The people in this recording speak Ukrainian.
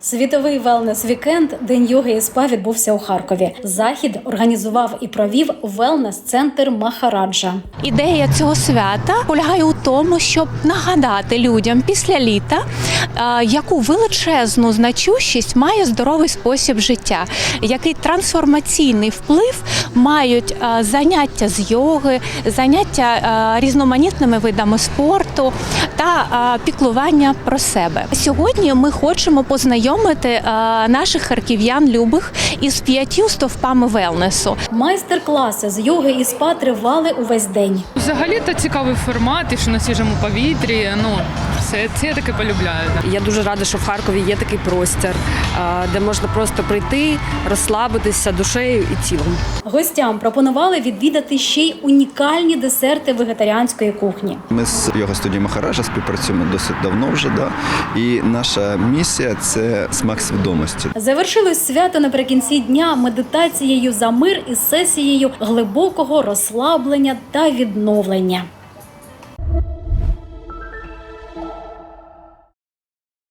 Світовий велнес вікенд День йоги і спа відбувся у Харкові. Захід організував і провів велнес центр Махараджа. Ідея цього свята полягає у тому, щоб нагадати людям після літа, е, яку величезну значущість має здоровий спосіб життя, який трансформаційний вплив мають е, заняття з йоги, заняття е, різноманітними видами спорту та піклування про себе. Сьогодні ми хочемо познайомити е, наших харків'ян любих із п'ятью стовпами велнесу. Майстер-класи з йоги і спа тривали увесь день. Взагалі то цікавий формат, і що на свіжому повітрі. Ну, все це я таке полюбляю. Я дуже рада, що в Харкові є такий простір, де можна просто прийти, розслабитися душею і тілом. Гостям пропонували відвідати ще й унікальні десерти вегетаріанської кухні. Ми з його студією Махараджа співпрацюємо досить давно вже. Да? І наша місія це смак свідомості. Завершилось свято наприкінці дня медитацією за мир і сесією глибокого розслаблення та відновлення. thank you.